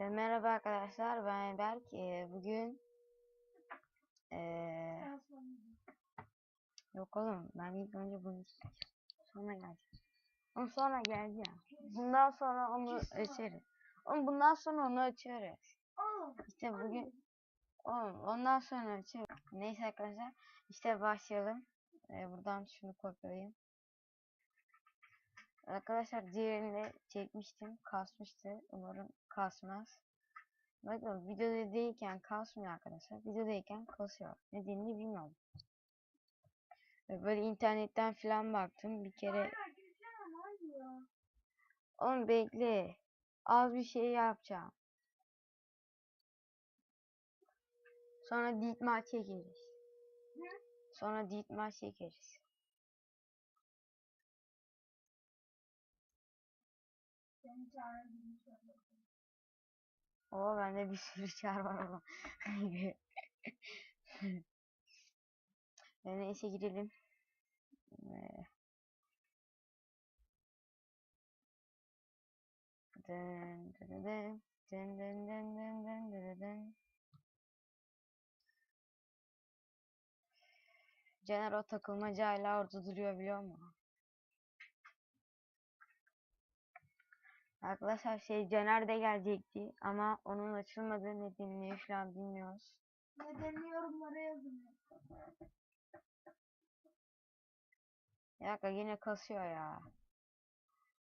Merhaba arkadaşlar ben Berk. Bugün e, yok oğlum ben ilk önce bunu. Sonra geleceğim. Ama sonra ya. Bundan sonra onu açarız. Oğlum bundan sonra onu açarız. İşte bugün oğlum ondan sonra açarız. Neyse arkadaşlar işte başlayalım. E, buradan şunu kopyalayayım. Arkadaşlar diğerini çekmiştim. Kasmıştı. Umarım kasmaz. Bakın videodayken kasmıyor arkadaşlar. Videodayken kasıyor. Nedenini bilmiyorum. Böyle internetten falan baktım. Bir kere Oğlum bekle. Az bir şey yapacağım. Sonra dit maç çekeriz. Sonra dit maç çekeriz. Oo bende bir sürü çar var. E, Neyse dın dın. Caner o takılmaca hala orada duruyor biliyor musun? Arkadaşlar şey Caner de gelecekti ama onun açılmadığı nedenini şu an bilmiyoruz. Nedenini yorumlara yazın. Ya yine kasıyor ya.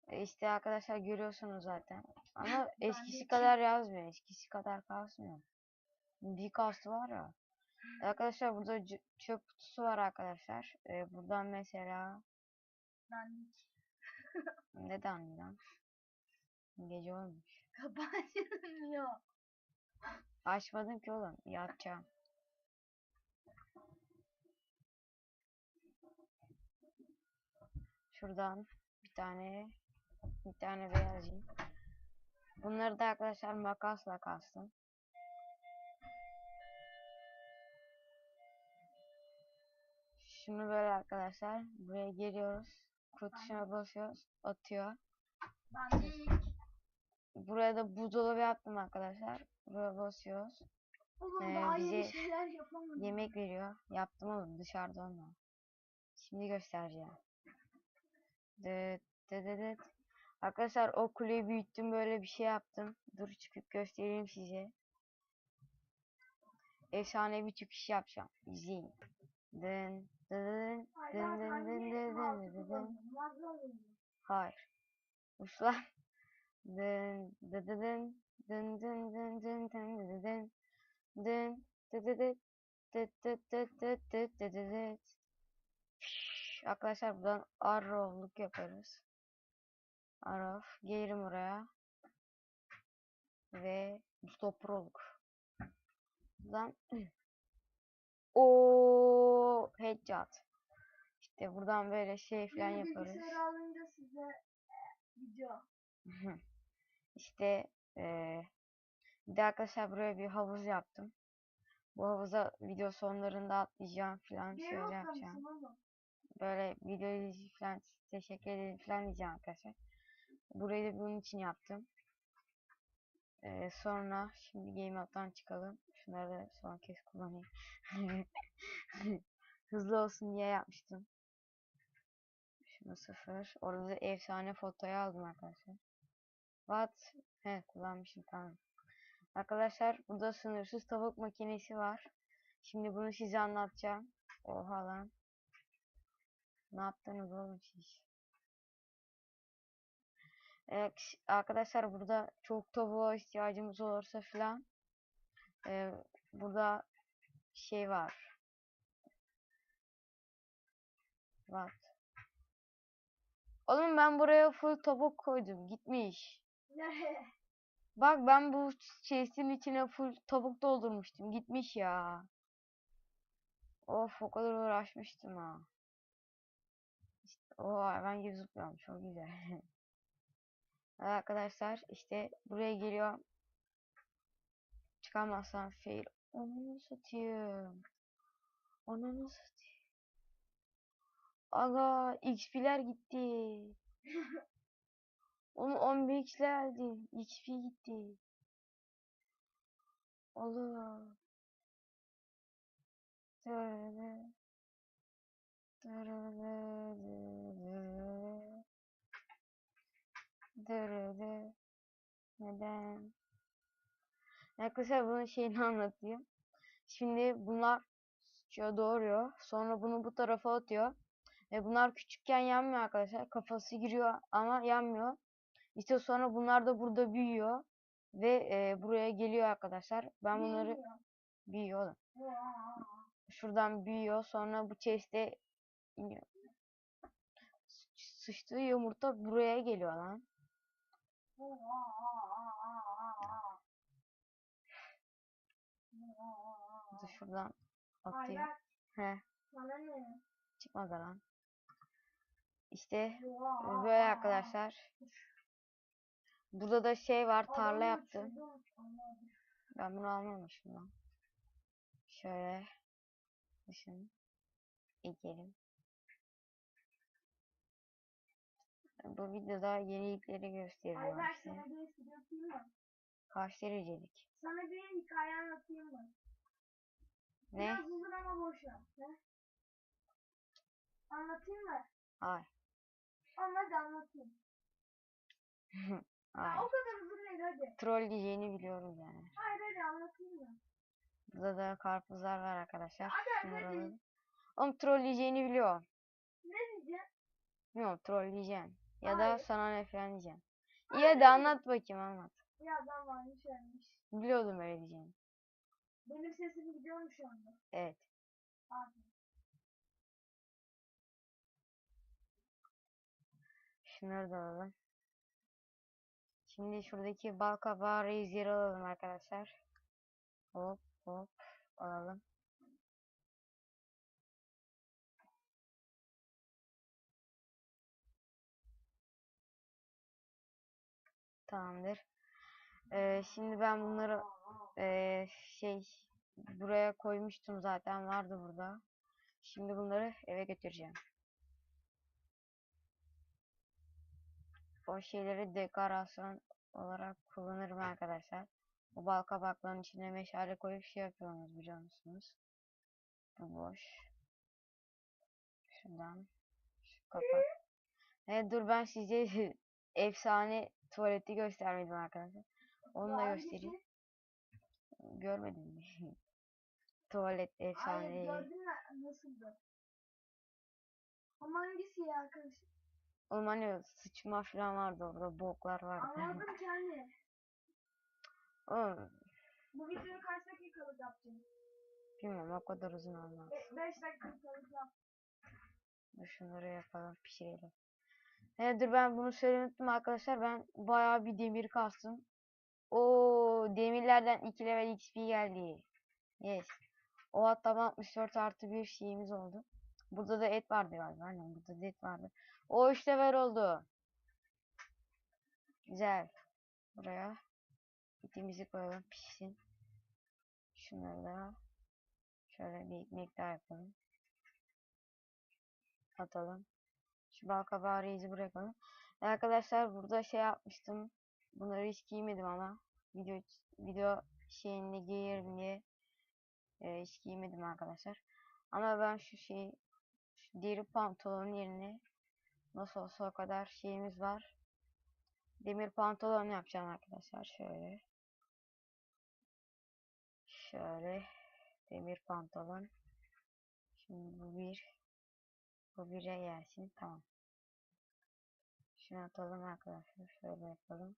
E işte arkadaşlar görüyorsunuz zaten. Ama eskisi kadar yazmıyor. Eskisi kadar kasmıyor. Bir kastı var ya. Arkadaşlar burada çöp kutusu var arkadaşlar. E, buradan mesela Ben neden lan? Gece olmuş. kapatılmıyor. Açmadım ki oğlum. Yatacağım. Şuradan bir tane bir tane beyaz. Bunları da arkadaşlar makasla kastım. Şunu böyle arkadaşlar buraya geliyoruz. Kutusuna basıyoruz. Atıyor. İlk. Buraya da buzdolabı yaptım arkadaşlar. Buraya basıyoruz. Oğlum ee, daha bize yeni şeyler yapamadım. Yemek veriyor. Yaptım oğlum dışarıda onu. Şimdi göstereceğim. Dıt dıt dıt. Arkadaşlar o kuleyi büyüttüm böyle bir şey yaptım. Dur çıkıp göstereyim size. Efsane bir çıkış yapacağım. İzleyin. Dın dın dın dın dın dın dın dın. Hayır. Uçlar. Dın dı dı dın dın dın dın dın dın dı dı dın. Dın dı dı dı dıt dıt dıt dıt dıt dı dı dıt. Şşş, Arkadaşlar buradan arrow'luk yaparız. Arrow. Gelirim oraya. Ve stoproluk. Buradan o headshot. İşte buradan böyle şey falan yaparız. bilgisayarı alınca size e, video. İşte eee bir de arkadaşlar buraya bir havuz yaptım. Bu havuza video sonlarında atlayacağım falan şöyle yapacağım. Böyle video izleyiciler falan teşekkür ederim falan diyeceğim arkadaşlar. Burayı da bunun için yaptım. Eee, sonra şimdi game mode'dan çıkalım. Şunları da son kez kullanayım. Hızlı olsun diye yapmıştım. Şunu sıfır. Orada da efsane fotoyu aldım arkadaşlar. What? He kullanmışım tamam. Arkadaşlar burada sınırsız tavuk makinesi var. Şimdi bunu size anlatacağım. Oha lan. Ne yaptınız oğlum siz? Evet, arkadaşlar burada çok tavuğa ihtiyacımız olursa filan e, burada şey var. What? Oğlum ben buraya full tavuk koydum. Gitmiş. Bak ben bu chest'in içine full tavuk doldurmuştum. Gitmiş ya. Of o kadar uğraşmıştım ha. İşte, o hayvan gibi zıplıyorum. Çok güzel. Arkadaşlar işte buraya geliyor. Çıkamazsam fail. Onu satayım. Onu satayım. Aga XP'ler gitti. Onu 11 x'ler aldı. XP gitti. Olur. Dırırı. Dırırı, dırırı. Neden? Arkadaşlar bunun şeyini anlatayım. Şimdi bunlar suçuyor, doğuruyor. Sonra bunu bu tarafa atıyor. Ve bunlar küçükken yanmıyor arkadaşlar. Kafası giriyor ama yanmıyor. İşte sonra bunlar da burada büyüyor. Ve e, buraya geliyor arkadaşlar. Ben bunları büyüyor oğlum. Şuradan büyüyor. Sonra bu chest'e iniyor. Sıç- Sıçtığı yumurta buraya geliyor lan. Dur şuradan atayım. He, çıkmadı lan. İşte böyle arkadaşlar. Burada da şey var, tarla yaptım. Ben bunu almamışım lan. Şöyle dışını ekelim. Bu videoda yenilikleri gösteriyorum Ayber size. sana bir mı? Kaç derecelik? Sana bir hikaye anlatayım mı? Ne? Biraz uzun ama boş ver. Anlatayım mı? Hayır. Anlat anlatayım. Ya, Hayır. o kadar uzun değil hadi. Troll diyeceğini biliyorum yani. Hayır hadi anlatayım mı? Burada da karpuzlar var arkadaşlar. Hadi, hadi. Oğlum troll diyeceğini biliyorum. Ne diyeceğim? Bilmiyorum troll diyeceğim. Ya Hayır. da sana ne falan diyeceğim. İyi hadi anlat bakayım anlat. Ya ben varmış ölmüş. Biliyordum öyle diyeceğini. Benim sesim gidiyor mu şu anda? Evet. Abi. Şunları da alalım. Şimdi şuradaki bal kabağı reis yeri alalım arkadaşlar. Hop hop alalım. Tamamdır. Ee, şimdi ben bunları ee, şey buraya koymuştum zaten vardı burada. Şimdi bunları eve götüreceğim. O şeyleri dekorasyon olarak kullanırım arkadaşlar. Bu bal kabaklarının içine meşale koyup şey yapıyorsunuz biliyor musunuz? Bu boş. Şuradan. Şu kapak. Evet dur ben size efsane tuvaleti göstermedim arkadaşlar. Onu da göstereyim. Görmedin mi? Tuvalet Hayır efsane. gördün mü nasıldı? Ama hangisi ya arkadaşım? Oğlum hani sıçma falan vardı orada. Boklar vardı. Anladım anne. Oğlum Bu videoyu kaç dakikalık yapacağım? bilmiyorum o kadar uzun olmaz. 5 dakikalık yap. Şunları yapalım pişirelim. Evet dur ben bunu söylemeyi unuttum arkadaşlar. Ben bayağı bir demir kastım. O demirlerden 2 level XP geldi. Yes. O hatta 64 artı bir şeyimiz oldu. Burada da et vardı galiba. Aynen burada da et vardı. O 3 level oldu. Güzel. Buraya etimizi koyalım pişsin. Şunları da şöyle bir ekmek daha yapalım. Atalım. Şu balkabağı reizi. Ve Arkadaşlar burada şey yapmıştım. Bunları hiç giymedim ama video video şeyinde giyerim diye e, hiç giymedim arkadaşlar. Ama ben şu şeyi deri pantolonun yerine nasıl olsa o kadar şeyimiz var. Demir pantolon yapacağım arkadaşlar şöyle. Şöyle demir pantolon. Şimdi bu bir bu bire gelsin tamam. Şunu atalım arkadaşlar şöyle yapalım.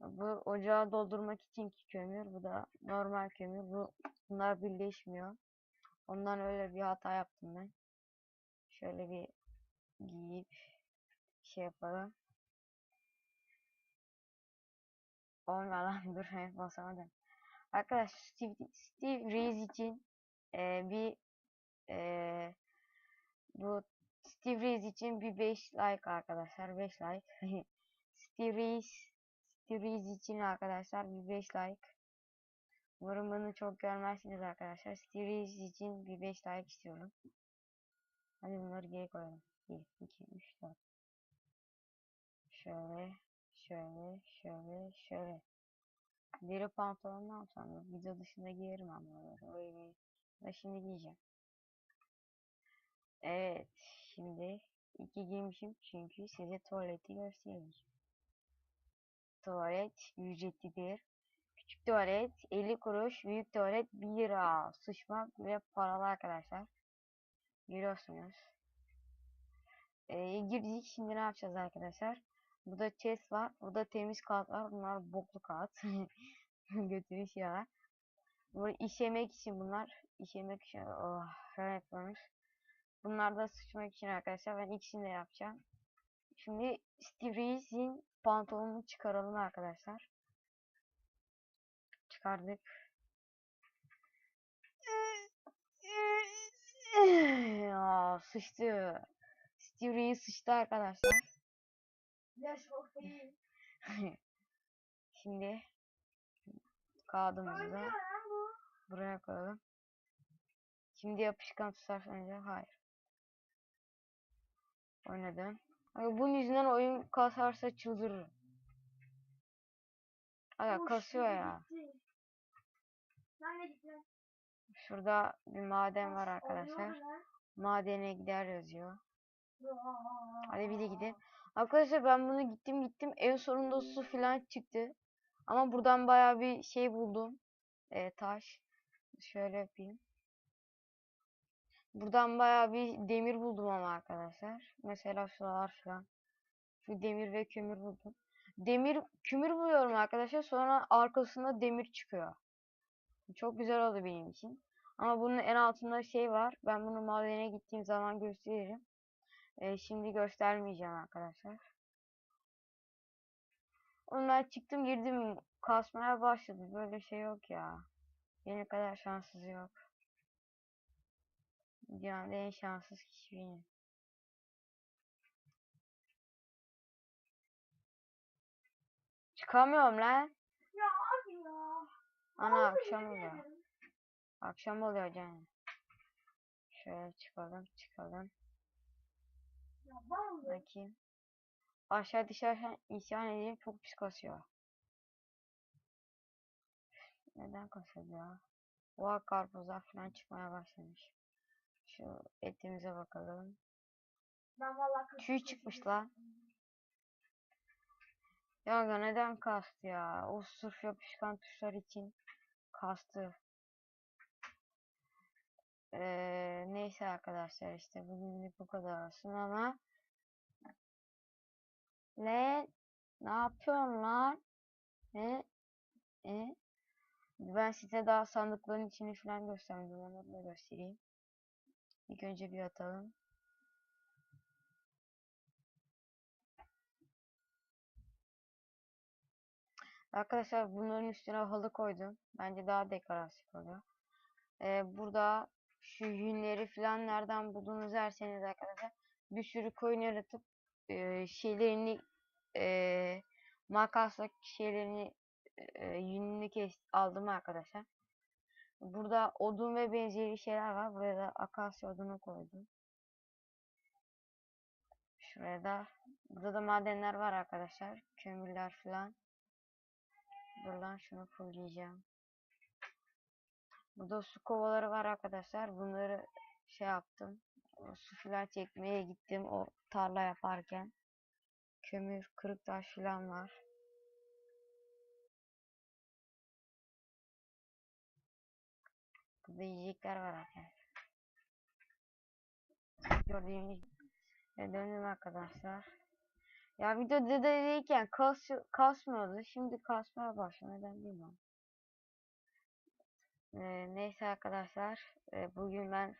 Bu ocağı doldurmak için ki kömür bu da normal kömür bu bunlar birleşmiyor. Ondan öyle bir hata yaptım ben. Şöyle bir giyip şey yapalım. Olmuyor lan dur evet basamadım. Arkadaşlar Steve, Steve Reeves için e, bir e, bu Steve Reeves için bir 5 like arkadaşlar 5 like. Steve Reeves Steve Reeves için arkadaşlar bir 5 like. Umarım bunu çok görmezsiniz arkadaşlar. Steve Reeves için bir 5 like istiyorum. Hadi bunları geri koyalım. 1, 2, 3, 4. Şöyle, şöyle, şöyle, şöyle. Deri pantolon ne yapsam? ya? Video dışında giyerim ama oraları. Öyle da şimdi giyeceğim. Evet. Şimdi iki giymişim çünkü size tuvaleti göstereyim. Tuvalet ücretlidir. Küçük tuvalet 50 kuruş, büyük tuvalet 1 lira. Sıçmak ve paralı arkadaşlar. Görüyorsunuz. Ee, girdik. Şimdi ne yapacağız arkadaşlar? Burada chest var. Burada temiz kağıt var. Bunlar boklu kağıt. Götürüş ya. Bu işemek için bunlar. İşemek için. Oh, yapıyoruz. Bunlar da sıçmak için arkadaşlar. Ben ikisini de yapacağım. Şimdi Steve Reese'in pantolonunu çıkaralım arkadaşlar. Çıkardık. Sıçtı. Steve Reese sıçtı arkadaşlar. Şimdi kağıdımızı buraya koyalım. Şimdi yapışkan tutarsan önce hayır. Oynadım. Bunun yüzünden oyun kasarsa çıldırırım. Aga kasıyor ya. Şurada bir maden var arkadaşlar. Madene gider yazıyor. Hadi bir de gidelim. Arkadaşlar ben bunu gittim gittim. En sonunda su filan çıktı. Ama buradan bayağı bir şey buldum. Ee, taş. Şöyle yapayım. Buradan bayağı bir demir buldum ama arkadaşlar. Mesela şuralar filan. Şu demir ve kömür buldum. Demir, kömür buluyorum arkadaşlar. Sonra arkasında demir çıkıyor. Çok güzel oldu benim için. Ama bunun en altında şey var. Ben bunu madene gittiğim zaman gösteririm. Ee, şimdi göstermeyeceğim arkadaşlar. Ondan çıktım girdim kasmaya başladı. Böyle şey yok ya. Benim kadar şanssız yok. Dünyada en şanssız kişi benim. Çıkamıyorum lan. Ya abi ya. Ana akşam oluyor. Akşam oluyor canım. Şöyle çıkalım çıkalım. Bakayım. Aşağı düşersen isyan edeyim çok pis kasıyor. Neden kasıyor ya? Oha karpuzlar falan çıkmaya başlamış. Şu etimize bakalım. Ben kız- çıkmış lan. Ya neden kastı ya? O sırf yapışkan tuşlar için kastı. Ee, neyse arkadaşlar işte bugünlük bu kadar olsun ama ne yapıyorsun lan? Ne? E? Ben size daha sandıkların içini falan göstermedim. Onları da göstereyim. İlk önce bir atalım. Arkadaşlar bunların üstüne halı koydum. Bence daha dekoratif oluyor. Ee, burada şu yünleri falan nereden buldunuz derseniz arkadaşlar bir sürü koyun yaratıp e, şeylerini e, makasla şeylerini e, yününü kes aldım arkadaşlar. Burada odun ve benzeri şeyler var. Buraya da akasya odunu koydum. Şuraya da burada da madenler var arkadaşlar. Kömürler falan. Buradan şunu fullleyeceğim. Burada su kovaları var arkadaşlar. Bunları şey yaptım. Su filan çekmeye gittim o tarla yaparken. Kömür, kırık taş filan var. Burada yiyecekler var arkadaşlar. Gördüğünüz gibi döndüm arkadaşlar. Ya videoda dedeyken kas, kasmıyordu. Şimdi kasmaya başladı. Neden bilmiyorum. Ee, neyse arkadaşlar. e, bugün ben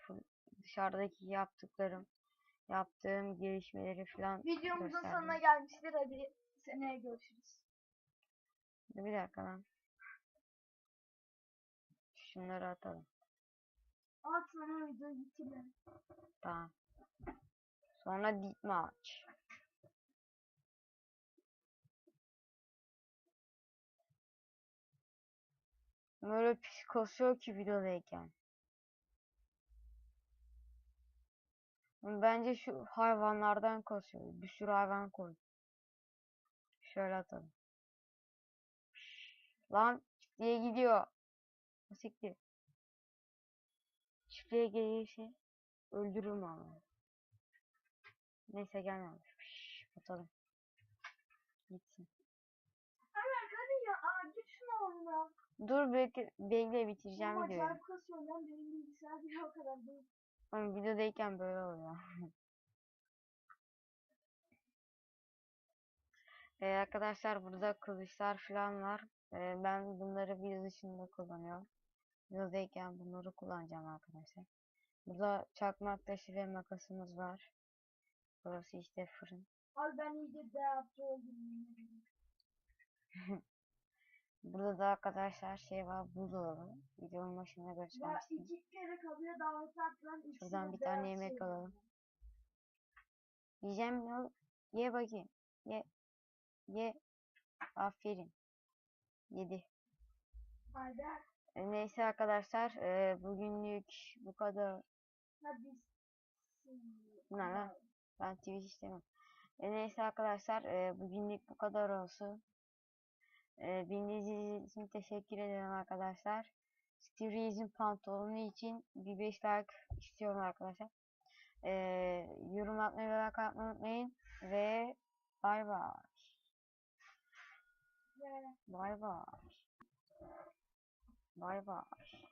dışarıdaki yaptıklarım, yaptığım gelişmeleri falan Videomuzun gösterdim. sonuna gelmiştir. Hadi seneye görüşürüz. Bir dakika lan. Şunları atalım. At sonra videoyu bitirelim. Tamam. Sonra ditme aç. Böyle pis kasıyor ki videodayken. Bence şu hayvanlardan kasıyor. Bir sürü hayvan koy. Şöyle atalım. Lan çiftliğe gidiyor. Siktir. Çiftliğe gelirse öldürürüm onu. Neyse gelmemiş. Atalım. Gitsin. Hemen hadi. Aa git şunu. Dur bekle, bekle bitireceğim Ama videoyu. kasıyor lan. Benim bilgisayar bile o kadar değil. Oğlum videodayken böyle oluyor. Ee, arkadaşlar burada kılıçlar falan var. Ee, ben bunları video dışında kullanıyorum. Videodayken bunları kullanacağım arkadaşlar. Burada çakmak taşı ve makasımız var. Burası işte fırın. Al ben iyice oldum. yemin ederim. Burada da arkadaşlar şey var buzdolabı. Videonun başında Ya göstermiştim. iki kere kapıya davet attılar. ikisi Şuradan bir tane yemek şey alalım. Yiyeceğim mi? oğlum? Ye bakayım. Ye. Ye. Aferin. Yedi. Hadi. E, Neyse arkadaşlar e, bugünlük bu kadar. Hadi. Ne lan? Ben Twitch istemem. E, neyse arkadaşlar e, bugünlük bu kadar olsun. E, beni izlediğiniz için teşekkür ederim arkadaşlar. Steve Reis'in pantolonu için bir 5 like istiyorum arkadaşlar. E, yorum atmayı ve like atmayı unutmayın. Ve bay bay. Bay bay. Bay bay.